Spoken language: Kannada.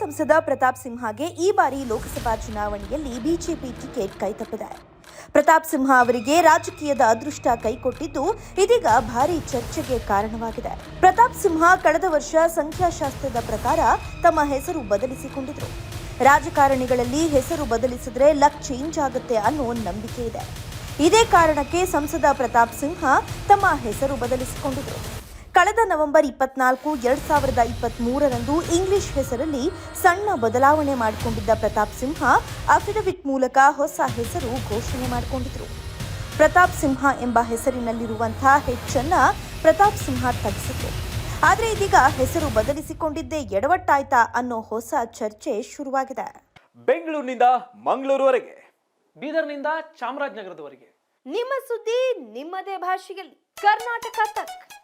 ಸಂಸದ ಪ್ರತಾಪ್ ಸಿಂಹಗೆ ಈ ಬಾರಿ ಲೋಕಸಭಾ ಚುನಾವಣೆಯಲ್ಲಿ ಬಿಜೆಪಿ ಟಿಕೆಟ್ ಕೈತಪ್ಪಿದೆ. ಪ್ರತಾಪ್ ಸಿಂಹ ಅವರಿಗೆ ರಾಜಕೀಯದ ಅದೃಷ್ಟ ಕೈಕೊಟ್ಟಿದ್ದು ಇದೀಗ ಭಾರಿ ಚರ್ಚೆಗೆ ಕಾರಣವಾಗಿದೆ. ಪ್ರತಾಪ್ ಸಿಂಹ ಕಳೆದ ವರ್ಷ ಸಂಖ್ಯಾಶಾಸ್ತ್ರದ ಪ್ರಕಾರ ತಮ್ಮ ಹೆಸರು ಬದಲಿಸಿಕೊಂಡಿದ್ರು. ರಾಜಕಾರಣಿಗಳಲ್ಲಿ ಹೆಸರು ಬದಲಿಸಿದ್ರೆ ಲಕ್ ಚೇಂಜ್ ಆಗುತ್ತೆ ಅನ್ನೋ ನಂಬಿಕೆ ಇದೆ. ಇದೇ ಕಾರಣಕ್ಕೆ ಸಂಸದ ಪ್ರತಾಪ್ ಸಿಂಹ ತಮ್ಮ ಹೆಸರು ಬದಲಿಸಿಕೊಂಡಿದ್ರು. ಕಳೆದ ನವೆಂಬರ್ ಇಪ್ಪತ್ನಾಲ್ಕು ಎರಡ್ ಸಾವಿರದ ಇಪ್ಪತ್ತ್ ಮೂರರಂದು ಇಂಗ್ಲಿಷ್ ಹೆಸರಲ್ಲಿ ಸಣ್ಣ ಬದಲಾವಣೆ ಮಾಡಿಕೊಂಡಿದ್ದ ಪ್ರತಾಪ್ ಸಿಂಹ ಅಫಿಡವಿಟ್ ಮೂಲಕ ಹೊಸ ಹೆಸರು ಘೋಷಣೆ ಮಾಡಿಕೊಂಡಿದ್ರು. ಪ್ರತಾಪ್ ಸಿಂಹ ಎಂಬ ಹೆಸರಿನಲ್ಲಿರುವಂತಹ ಹೆಚ್ಚನ್ನ ಪ್ರತಾಪ್ ಸಿಂಹ ತಗ್ಸಿತು ಆದರೆ ಇದೀಗ ಹೆಸರು ಬದಲಿಸಿಕೊಂಡಿದ್ದೇ ಎಡವಟ್ಟಾಯ್ತಾ ಅನ್ನೋ ಹೊಸ ಚರ್ಚೆ ಶುರುವಾಗಿದೆ. ಬೆಂಗಳೂರಿನಿಂದ ಮಂಗಳೂರುವರೆಗೆ. ಬೀದರ್ನಿಂದ ಚಾಮರಾಜನಗರದವರೆಗೆ. ನಿಮ್ಮ ಸುದ್ದಿ ನಿಮ್ಮದೇ ಭಾಷೆಯಲ್ಲಿ. ಕರ್ನಾಟಕ ತಕ್.